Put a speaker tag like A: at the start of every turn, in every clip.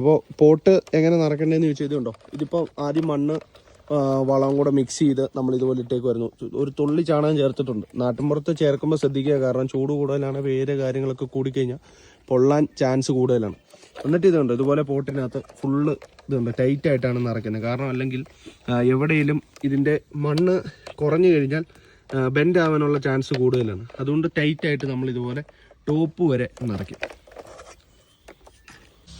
A: അപ്പോൾ പോട്ട് എങ്ങനെ നിറയ്ക്കേണ്ടതെന്ന് ചോദിച്ചാൽ ഇതുണ്ടോ? ഇതിപ്പോൾ ആദ്യം മണ്ണ് വളവും കൂടെ മിക്സ് ചെയ്ത് നമ്മൾ ഇതുപോലെ ഇട്ടേക്ക് വരുന്നു. ഒരു തുള്ളി ചാണകം ചേർത്തിട്ടുണ്ട്. നാട്ടിൻപുറത്ത് ചേർക്കുമ്പോൾ ശ്രദ്ധിക്കുക കാരണം ചൂട് കൂടുതലാണ് വേര് കാര്യങ്ങളൊക്കെ കൂടിക്കഴിഞ്ഞാൽ പൊള്ളാൻ ചാൻസ് കൂടുതലാണ്. എന്നിട്ട് ഇതുണ്ട്. ഇതുപോലെ പോട്ടിനകത്ത് ഫുള്ള് ഇതുണ്ട്. ടൈറ്റ് ആയിട്ടാണ് നിറയ്ക്കുന്നത് കാരണം അല്ലെങ്കിൽ എവിടെയെങ്കിലും ഇതിന്റെ മണ്ണ് കുറഞ്ഞു കഴിഞ്ഞാൽ ബെൻഡ് ആവാനുള്ള ചാൻസ് കൂടുതലാണ്. അതുകൊണ്ട് ടൈറ്റായിട്ട് നമ്മൾ ഇതുപോലെ ടോപ്പ് വരെ നിറയ്ക്കും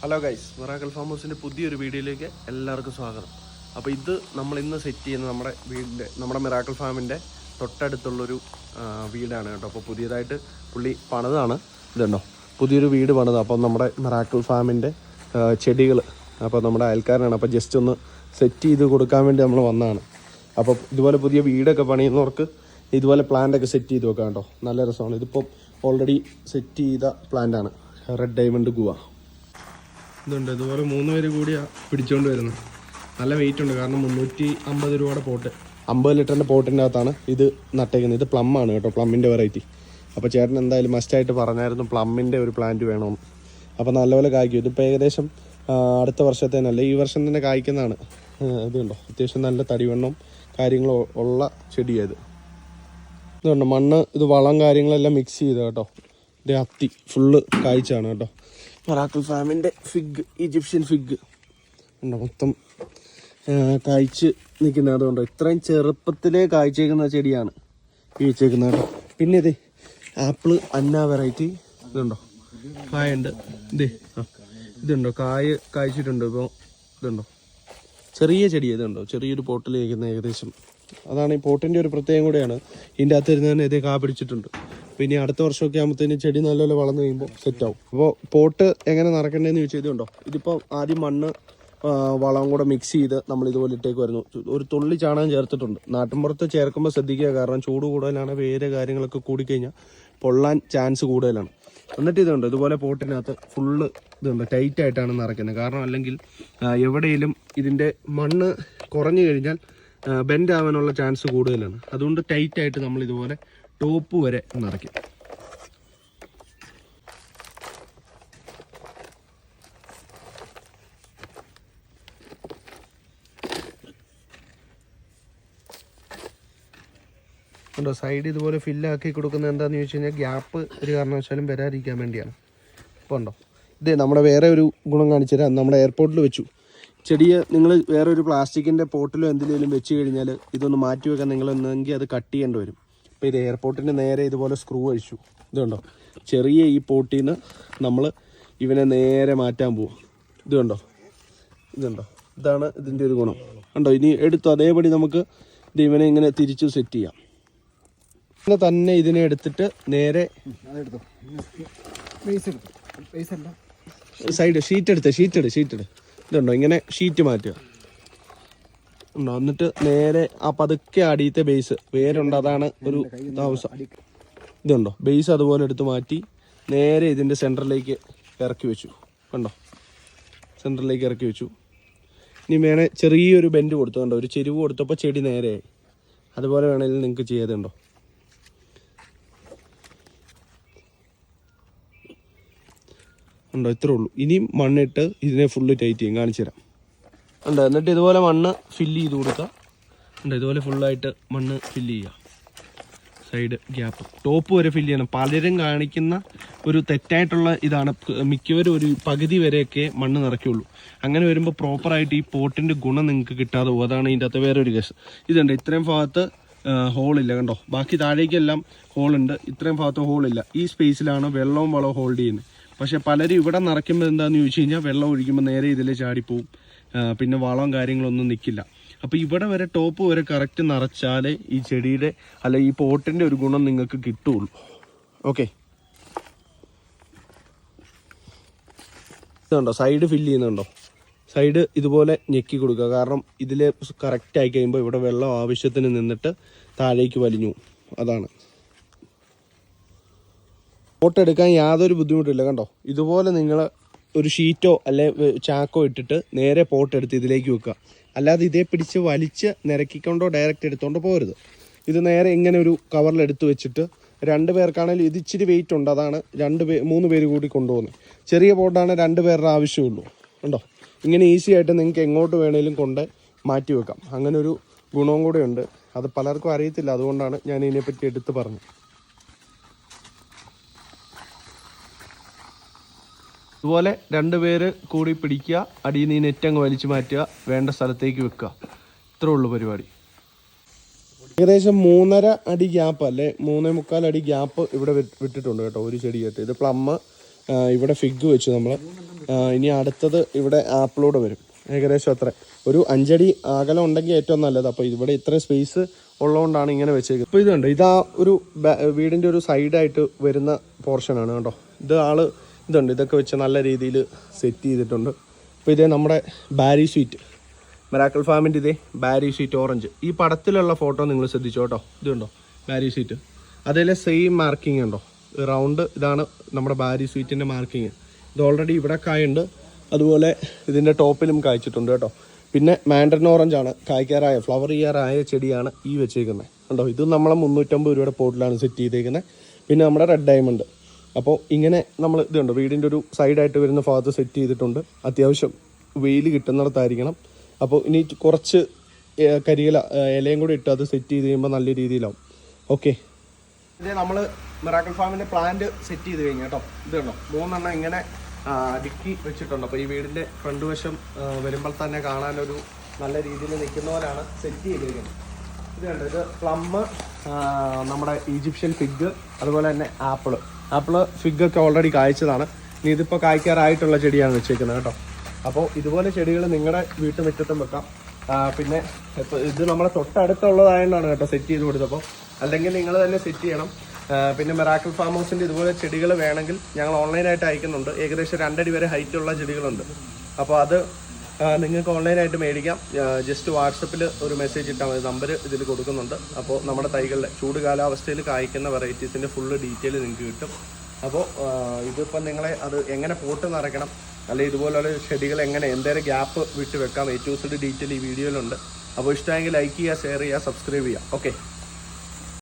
A: ഹലോ ഗൈസ് മിറാക്കൽ ഫാം ഹൗസിന്റെ പുതിയൊരു വീഡിയോയിലേക്ക് എല്ലാവർക്കും സ്വാഗതം. അപ്പോൾ ഇത് നമ്മൾ ഇന്ന് സെറ്റ് ചെയ്യുന്ന നമ്മുടെ വീടിന്റെ നമ്മുടെ മിറാക്കൽ ഫാമിന്റെ തൊട്ടടുത്തുള്ളൊരു വീടാണ് കേട്ടോ. അപ്പോൾ പുതിയതായിട്ട് പുള്ളി പണിതാണ്. ഇതുണ്ടോ? പുതിയൊരു വീട് പണിത്. അപ്പോൾ നമ്മുടെ മിറാക്കൽ ഫാമിന്റെ ചെടികൾ അപ്പോൾ നമ്മുടെ അയൽക്കാരനാണ്. അപ്പോൾ ജസ്റ്റ് ഒന്ന് സെറ്റ് ചെയ്ത് കൊടുക്കാൻ വേണ്ടി നമ്മൾ വന്നതാണ് അപ്പോൾ ഇതുപോലെ പുതിയ വീടൊക്കെ പണിയുന്നവർക്ക് ഇതുപോലെ പ്ലാന്റൊക്കെ സെറ്റ് ചെയ്ത് വെക്കാം കേട്ടോ. നല്ല രസമാണ്. ഇതിപ്പം ഓൾറെഡി സെറ്റ് ചെയ്ത പ്ലാന്റാണ് റെഡ് ഡയമണ്ട് ഗുവ ഇതുണ്ട്. ഇതുപോലെ മൂന്ന് പേര് കൂടിയാ പിടിച്ചോണ്ട് വരുന്നത് നല്ല വെയിറ്റ് ഉണ്ട്. കാരണം മുന്നൂറ്റി അമ്പത് രൂപയുടെ പോട്ട്. അമ്പത് ലിറ്ററിന്റെ പോട്ടിന്റെ അകത്താണ് ഇത് നട്ടേക്കുന്നത്. ഇത് പ്ലം ആണ് കേട്ടോ. പ്ലമ്മിന്റെ വെറൈറ്റി അപ്പോൾ ചേട്ടൻ എന്തായാലും മസ്റ്റ് ആയിട്ട് പറഞ്ഞായിരുന്നു പ്ലമ്മിന്റെ ഒരു പ്ലാന്റ് വേണം. അപ്പോൾ നല്ലപോലെ കായ്ക്കും. ഇതിപ്പോൾ ഏകദേശം അടുത്ത വർഷത്തേനല്ല ഈ വർഷം തന്നെ കായ്ക്കുന്നതാണ്. ഇതുണ്ടോ അത്യാവശ്യം നല്ല തടിവെണ്ണം കാര്യങ്ങളും ഉള്ള ചെടിയായത് ഇതുണ്ട് മണ്ണ് ഇത് വളം കാര്യങ്ങളെല്ലാം മിക്സ് ചെയ്ത് കേട്ടോ. ഇത് അത്തി ഫുള്ള് കായ്ച്ചാണ് കേട്ടോ. മറാക്കിൾ ഫാമിന്റെ ഫിഗ് ഈജിപ്ഷ്യൻ ഫിഗ്. ഉണ്ടോ മൊത്തം കായ്ച്ച് നിൽക്കുന്നത് അതുകൊണ്ടോ ഇത്രയും ചെറുപ്പത്തിലേ കായ്ച്ചേക്കുന്ന ചെടിയാണ് ഈ കേട്ടോ. പിന്നെ ഇത് ആപ്പിൾ അന്ന വെറൈറ്റി ഇതുണ്ടോ? കായുണ്ട്. ഇതേ ഇതുണ്ടോ? കായ കായ്ച്ചിട്ടുണ്ട്. ഇപ്പോൾ ഇതുണ്ടോ? ചെറിയ ചെടി ഇതുണ്ടോ? ചെറിയൊരു പോട്ടിൽ നിൽക്കുന്ന ഏകദേശം. അതാണ് ഈ പോട്ടിന്റെ ഒരു പ്രത്യേകം കൂടെയാണ്. ഇതിന്റെ അകത്ത് ഇരുന്ന് തന്നെ ഇതേ കാ പിടിച്ചിട്ടുണ്ട്. ഇനി അടുത്ത വർഷമൊക്കെ ആകുമ്പോഴത്തേന് ചെടി നല്ലപോലെ വളർന്നു കഴിയുമ്പോൾ സെറ്റ് ആവും. അപ്പോൾ പോട്ട് എങ്ങനെ നിറയ്ക്കേണ്ടതെന്ന് ചോദിച്ചാൽ ഇതുണ്ടോ ഇതിപ്പോൾ ആദ്യം മണ്ണ് വളം വളവും കൂടെ മിക്സ് ചെയ്ത് നമ്മൾ ഇതുപോലെ ഇട്ടേക്ക് വരുന്നു. ഒരു തുള്ളി ചാണകം ചേർത്തിട്ടുണ്ട്. നാട്ടിൻപുറത്ത് ചേർക്കുമ്പോൾ ശ്രദ്ധിക്കുക കാരണം ചൂട് കൂടുതലാണ് വേര് കാര്യങ്ങളൊക്കെ കൂടിക്കഴിഞ്ഞാൽ പൊള്ളാൻ ചാൻസ് കൂടുതലാണ്. എന്നിട്ട് ഇതുണ്ട് ഇതുപോലെ പോട്ടിനകത്ത് ഫുള്ള് ഇതുണ്ട് ടൈറ്റ് ആയിട്ടാണ് നിറയ്ക്കുന്നത്. കാരണം അല്ലെങ്കിൽ എവിടെയെങ്കിലും ഇതിന്റെ മണ്ണ് കുറഞ്ഞു കഴിഞ്ഞാൽ ബെൻഡ് ആവാനുള്ള ചാൻസ് കൂടുതലാണ്. അതുകൊണ്ട് ടൈറ്റായിട്ട് നമ്മൾ ഇതുപോലെ ടോപ്പ് വരെ നിറയ്ക്കും. ഉണ്ടോ? സൈഡ് ഇതുപോലെ ഫില്ലാക്കി കൊടുക്കുന്നത് എന്താണെന്ന് ചോദിച്ചു കഴിഞ്ഞാൽ ഗ്യാപ്പ് ഒരു കാരണവശാലും വരാതിരിക്കാൻ വേണ്ടിയാണ്. ഇപ്പോൾ ഉണ്ടോ? ഇതേ നമ്മുടെ വേറെ ഒരു ഗുണം കാണിച്ചു തരാം. നമ്മുടെ എയർപോർട്ടിൽ വെച്ചു. ചെടിയെ നിങ്ങൾ വേറെ ഒരു പ്ലാസ്റ്റിക്കിന്റെ പോട്ടിലോ എന്തിലേലും വെച്ച് കഴിഞ്ഞാൽ ഇതൊന്ന് മാറ്റി വെക്കാൻ നിങ്ങളൊന്നെങ്കിൽ അത് കട്ട് ചെയ്യേണ്ടി വരും. അപ്പോൾ ഇത് എയർപോർട്ടിന്റെ നേരെ ഇതുപോലെ സ്ക്രൂ അഴിച്ചു. ഇതുണ്ടോ? ചെറിയ ഈ പോട്ടിൽ നിന്ന് നമ്മൾ ഇവനെ നേരെ മാറ്റാൻ പോവും. ഇത് കണ്ടോ ഇതുണ്ടോ? ഇതാണ് ഇതിന്റെ ഒരു ഗുണം. കണ്ടോ? ഇനി എടുത്തു അതേപടി നമുക്ക് ഇത് ഇവനെ ഇങ്ങനെ തിരിച്ചു സെറ്റ് ചെയ്യാം. പിന്നെ തന്നെ ഇതിനെ എടുത്തിട്ട് നേരെ സൈഡ് ഷീറ്റ് എടുത്ത് ഷീറ്റ് എടുത്ത് ഷീറ്റ് എടുത്ത്. ഇതുണ്ടോ? ഇങ്ങനെ ഷീറ്റ് മാറ്റുക. ഉണ്ടോ? എന്നിട്ട് നേരെ ആ പതുക്കെ അടിയത്തെ ബേസ് വേരുണ്ട് അതാണ് ഒരു താമസം. ഇതുണ്ടോ? ബേസ് അതുപോലെ എടുത്ത് മാറ്റി നേരെ ഇതിന്റെ സെന്ററിലേക്ക് ഇറക്കി വെച്ചു. കണ്ടോ? സെന്ററിലേക്ക് ഇറക്കി വെച്ചു. ഇനി വേണേൽ ചെറിയൊരു ബെൻഡ് കൊടുത്തു. കണ്ടോ? ഒരു ചെരിവ് കൊടുത്തപ്പോൾ ചെടി നേരെയായി. അതുപോലെ വേണമെങ്കിൽ നിങ്ങൾക്ക് ചെയ്യാതുണ്ടോ? ഉണ്ടോ ഇത്രേ ഉള്ളൂ. ഇനിയും മണ്ണിട്ട് ഇതിനെ ഫുള്ള് ടൈറ്റ് ചെയ്യും. കാണിച്ചു തരാം ഉണ്ടോ. എന്നിട്ട് ഇതുപോലെ മണ്ണ് ഫില്ല് ചെയ്ത് കൊടുക്കുക ഉണ്ട് ഇതുപോലെ ഫുള്ളായിട്ട് മണ്ണ് ഫില്ല് ചെയ്യുക. സൈഡ് ഗ്യാപ്പ് ടോപ്പ് വരെ ഫില്ല് ചെയ്യണം. പലരും കാണിക്കുന്ന ഒരു തെറ്റായിട്ടുള്ള ഇതാണ്. മിക്കവരും ഒരു പകുതി വരെയൊക്കെ മണ്ണ് നിറയ്ക്കുള്ളൂ. അങ്ങനെ വരുമ്പോൾ പ്രോപ്പറായിട്ട് ഈ പോട്ടിന്റെ ഗുണം നിങ്ങൾക്ക് കിട്ടാതെ പോകും. അതാണ് ഇതിന്റെ അകത്ത് വേറൊരു കേസ് ഇതുണ്ട്. ഇത്രയും ഭാഗത്ത് ഹോളില്ല കണ്ടോ? ബാക്കി താഴേക്കെല്ലാം ഹോളുണ്ട് ഇത്രയും ഭാഗത്ത് ഹോളില്ല ഈ സ്പേസിലാണ് വെള്ളവും വളവും ഹോൾഡ് ചെയ്യുന്നത്. പക്ഷേ പലരും ഇവിടെ നിറയ്ക്കുമ്പോൾ എന്താണെന്ന് ചോദിച്ചു കഴിഞ്ഞാൽ വെള്ളം ഒഴിക്കുമ്പോൾ നേരെ ഇതിൽ ചാടിപ്പോവും. പിന്നെ വളവും കാര്യങ്ങളൊന്നും നിൽക്കില്ല അപ്പോൾ ഇവിടെ വരെ ടോപ്പ് വരെ കറക്റ്റ് നിറച്ചാലേ ഈ ചെടിയുടെ അല്ല ഈ പോട്ടിന്റെ ഒരു ഗുണം നിങ്ങൾക്ക് കിട്ടുള്ളൂ. ഓക്കെ ഇതുണ്ടോ സൈഡ് ഫില്ല് ചെയ്യുന്നുണ്ടോ? സൈഡ് ഇതുപോലെ ഞെക്കി കൊടുക്കുക. കാരണം ഇതിൽ കറക്റ്റ് ആയി കഴിയുമ്പോൾ ഇവിടെ വെള്ളം ആവശ്യത്തിന് നിന്നിട്ട് താഴേക്ക് വലിഞ്ഞു. അതാണ്. ഫോട്ടോ എടുക്കാൻ യാതൊരു ബുദ്ധിമുട്ടില്ല കണ്ടോ? ഇതുപോലെ നിങ്ങൾ ഒരു ഷീറ്റോ അല്ലെ ചാക്കോ ഇട്ടിട്ട് നേരെ പോട്ട് എടുത്ത് ഇതിലേക്ക് വെക്കുക. അല്ലാതെ ഇതേ പിടിച്ച് വലിച്ച് നിരക്കിക്കൊണ്ടോ ഡയറക്റ്റ് എടുത്തോണ്ടോ പോരുത്. ഇത് നേരെ ഇങ്ങനെ ഒരു കവറിൽ എടുത്തു വെച്ചിട്ട് രണ്ട് പേർക്കാണെങ്കിലും ഇത് ഇച്ചിരി വെയിറ്റ് ഉണ്ട്. അതാണ് രണ്ട് പേ മൂന്ന് പേര് കൂടി കൊണ്ടുപോകുന്നത്. ചെറിയ പോട്ടാണ് രണ്ട് പേരുടെ ആവശ്യമുള്ളൂ. ഉണ്ടോ ഇങ്ങനെ ഈസി ആയിട്ട് നിങ്ങൾക്ക് എങ്ങോട്ട് വേണേലും കൊണ്ട് മാറ്റി വെക്കാം. അങ്ങനെ ഒരു ഗുണവും കൂടെ ഉണ്ട്. അത് പലർക്കും അറിയത്തില്ല. അതുകൊണ്ടാണ് ഞാൻ ഇതിനെപ്പറ്റി എടുത്ത് പറഞ്ഞത്. ഇതുപോലെ രണ്ട് പേര് കൂടി പിടിക്കുക അടിയിൽ നിന്ന് നെറ്റ് അങ്ങ് വലിച്ചു മാറ്റുക വേണ്ട സ്ഥലത്തേക്ക് വെക്കുക. ഇത്രേ ഉള്ളൂ പരിപാടി. ഏകദേശം മൂന്നര അടി ഗ്യാപ്പ് അല്ലെ? മൂന്നേ മുക്കാൽ അടി ഗ്യാപ്പ് ഇവിടെ വിട്ടിട്ടുണ്ട് കേട്ടോ ഒരു ചെടിയായിട്ട് ഇത് പ്ലം ഇവിടെ ഫിഗ് വെച്ചു നമ്മൾ ഇനി അടുത്തത് ഇവിടെ ആപ്പിളോട് വരും. ഏകദേശം അത്ര. ഒരു അഞ്ചടി അകലം ഉണ്ടെങ്കിൽ ഏറ്റവും നല്ലത്. അപ്പോൾ ഇവിടെ ഇത്ര സ്പേസ് ഉള്ളതുകൊണ്ടാണ് ഇങ്ങനെ വെച്ചേക്കുന്നത്. അപ്പോൾ ഇതുണ്ട്. ഇതാ ഒരു വീടിന്റെ ഒരു സൈഡായിട്ട് വരുന്ന പോർഷനാണ് കേട്ടോ. ഇത് ആൾ ഇതുണ്ട്. ഇതൊക്കെ വെച്ച് നല്ല രീതിയിൽ സെറ്റ് ചെയ്തിട്ടുണ്ട്. അപ്പോൾ ഇതേ നമ്മുടെ ബാരി സ്വീറ്റ്. മെറാക്കൽ ഫാമിന്റെ ഇതേ ബാരി സ്വീറ്റ് ഓറഞ്ച്. ഈ പടത്തിലുള്ള ഫോട്ടോ നിങ്ങൾ ശ്രദ്ധിച്ചോട്ടോ ഇതുണ്ടോ? Bari sweet. അതിലെ സെയിം മാർക്കിംഗ് ഉണ്ടോ? റൗണ്ട് ഇതാണ് നമ്മുടെ ബാരി സ്വീറ്റിന്റെ മാർക്കിങ് ഇത് ഓൾറെഡി ഇവിടെ കായുണ്ട്. അതുപോലെ ഇതിന്റെ ടോപ്പിലും കായ്ച്ചിട്ടുണ്ട് കേട്ടോ. പിന്നെ മാൻഡറിൻ ഓറഞ്ച് ആണ് കായ്ക്കാറായ ഫ്ലവർ ചെയ്യാറായ ചെടിയാണ് ഈ വെച്ചേക്കുന്നത്. കണ്ടോ? ഇത് നമ്മളെ മുന്നൂറ്റമ്പത് രൂപയുടെ പോട്ടിലാണ് സെറ്റ് ചെയ്തേക്കുന്നത്. പിന്നെ നമ്മുടെ റെഡ് ഡയമണ്ട് അപ്പോൾ ഇങ്ങനെ നമ്മൾ ഇതുണ്ട് വീടിന്റെ ഒരു സൈഡായിട്ട് വരുന്ന ഭാഗത്ത് സെറ്റ് ചെയ്തിട്ടുണ്ട്. അത്യാവശ്യം വെയിൽ കിട്ടുന്നിടത്തായിരിക്കണം. അപ്പോൾ ഇനി കുറച്ച് കരിയില ഇലയും കൂടി ഇട്ട് അത് സെറ്റ് ചെയ്ത് കഴിയുമ്പോൾ നല്ല രീതിയിലാവും. ഓക്കെ ഇത് നമ്മൾ മിറാക്കൽ ഫാമിന്റെ പ്ലാന്റ് സെറ്റ് ചെയ്ത് കഴിഞ്ഞു കേട്ടോ. ഇത് കണ്ടോ? മൂന്നെണ്ണം ഇങ്ങനെ അടുക്കി വെച്ചിട്ടുണ്ട്. അപ്പോൾ ഈ വീടിന്റെ ഫ്രണ്ട് വശം വരുമ്പോൾ തന്നെ കാണാനൊരു നല്ല രീതിയിൽ നിൽക്കുന്ന പോലെയാണ് സെറ്റ് ചെയ്തിരിക്കുന്നത്. ഇത് കണ്ടോ? ഇത് പ്ലം നമ്മുടെ ഈജിപ്ഷ്യൻ ഫിഗ് അതുപോലെ തന്നെ ആപ്പിൾ. ആപ്പിൾ ഫിഗ് ഒക്കെ ഓൾറെഡി കായ്ച്ചതാണ്. ഇനി ഇതിപ്പോൾ കായ്ക്കാറായിട്ടുള്ള ചെടിയാണ് വെച്ചേക്കുന്നത് കേട്ടോ. അപ്പോൾ ഇതുപോലെ ചെടികൾ നിങ്ങളുടെ വീട്ടുമുറ്റത്തും വെക്കാം. പിന്നെ ഇത് നമ്മളെ തൊട്ടടുത്തുള്ളതായതുകൊണ്ടാണ് കേട്ടോ സെറ്റ് ചെയ്ത് കൊടുത്തപ്പോൾ അല്ലെങ്കിൽ നിങ്ങൾ തന്നെ സെറ്റ് ചെയ്യണം. പിന്നെ മെറാക്കിൾ ഫാം ഹൗസിന്റെ ഇതുപോലെ ചെടികൾ വേണമെങ്കിൽ ഞങ്ങൾ ഓൺലൈനായിട്ട് അയക്കുന്നുണ്ട്. ഏകദേശം രണ്ടടി വരെ ഹൈറ്റുള്ള ചെടികളുണ്ട്. അപ്പോൾ അത് നിങ്ങൾക്ക് ഓൺലൈനായിട്ട് മേടിക്കാം. ജസ്റ്റ് വാട്സപ്പിൽ ഒരു മെസ്സേജ് ഇട്ടാൽ മതി. നമ്പർ ഇതിൽ കൊടുക്കുന്നുണ്ട്. അപ്പോൾ നമ്മുടെ തൈകളിലെ ചൂട് കാലാവസ്ഥയിൽ കായ്ക്കുന്ന വെറൈറ്റീസിന്റെ ഫുള്ള് ഡീറ്റെയിൽ നിങ്ങൾക്ക് കിട്ടും. അപ്പോൾ ഇതിപ്പോൾ നിങ്ങളെ അത് എങ്ങനെ പോട്ട് നിറയ്ക്കണം അല്ലെങ്കിൽ ഇതുപോലുള്ള ചെടികൾ എങ്ങനെ എന്തേലും ഗ്യാപ്പ് വിട്ട് വെക്കാം. ഏറ്റവും ഡീറ്റെയിൽ ഈ വീഡിയോയിലുണ്ട്. അപ്പോൾ ഇഷ്ടമെങ്കിൽ ലൈക്ക് ചെയ്യുക ഷെയർ ചെയ്യുക സബ്സ്ക്രൈബ് ചെയ്യുക. ഓക്കെ